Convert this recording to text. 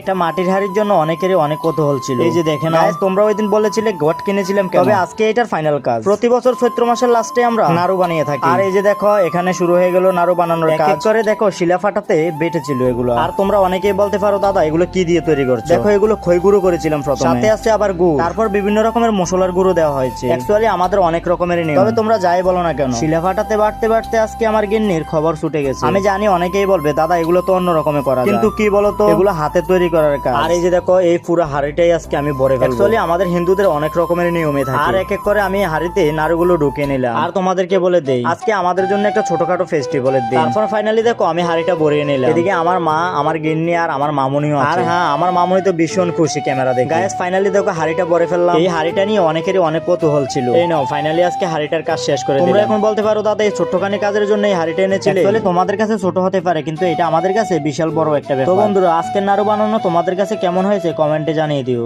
একটা মাটির হাড়ির জন্য অনেকেরই অনেক কৌতূহল ছিল। এই যে দেখেন guys, তোমরা ওই দিন বলেছিলে গট কিনেছিলাম কেন? তবে আজকে এটার ফাইনাল কাজ। প্রতি বছর চৈত্র মাসের লাস্টে আমরা নাড়ু বানিয়ে থাকি। আর এই যে দেখো এখানে শুরু হয়ে গেল নাড়ু বানানোর কাজ। করে দেখো শিলা ফাটাতে বেটেছিল এগুলো। আর তোমরা অনেকেই বলতে পারো দাদা এগুলো কি দিয়ে তৈরি করছ? দেখো এগুলো খই গুঁড়ো করেছিলাম প্রথমে। সাথে আছে আবার গুড়। তারপর বিভিন্ন রকমের মশলার গুঁড়ো দেওয়া হয়েছে। অ্যাকচুয়ালি আমাদের অনেক রকমের নিয়ম। তবে তোমরা যাই বলো না কেন। শিলা ফাটাতে বাড়তে বাড়তে আজকে আমার গিন্নির খবর ছুটে গেছে। আমি জানি অনেকেই বলবে দাদা এগুলো তো অন্য রকমের করা কিন্তু কি বলতো? এগুলো হাতে তৈরি করার কাজ। আর এই যে দেখো এই পুরো হাড়িটাই আজকে আমি ভরে ফেলব। অ্যাকচুয়ালি আমাদের হিন্দুদের অনেক রকমের নিয়মে থাকে। আর এক এক করে আমি হাড়িতে নাড়ুগুলো ঢুকে নিলাম। আর তোমাদেরকে বলে দেই আজকে আমাদের জন্য একটা ছোটখাটো ফেস্টিভ্যালের দিন। তারপর ফাইনালি দেখো আমি হাড়িটা ভরিয়ে নিলাম। এদিকে আমার মা আমার গিন্নি আর আমার মামুনিও আর হ্যাঁ আমার মামুনি তো ভীষণ খুশি ক্যামেরা দেখে। গাইস ফাইনালি দেখো হাড়িটা ভরে ফেললাম। এই হাড়িটা নিয়ে অনেকেরই অনেক কৌতূহল ছিল। এই নাও ফাইনালি আজকে হাড়িটার কাজ শেষ করে তোমরা এখন বলতে পারো দাদা এই ছোট্টখানি কাজের জন্য এই হাড়িটা এনেছিলে? তোমাদের কাছে ছোট হতে পারে কিন্তু এটা আমাদের কাছে বিশাল বড় একটা ব্যাপার। তো বন্ধুরা আজকের নাড়ু বানানো তোমাদের কাছে কেমন হয়েছে? কমেন্টে জানিয়ে দিও।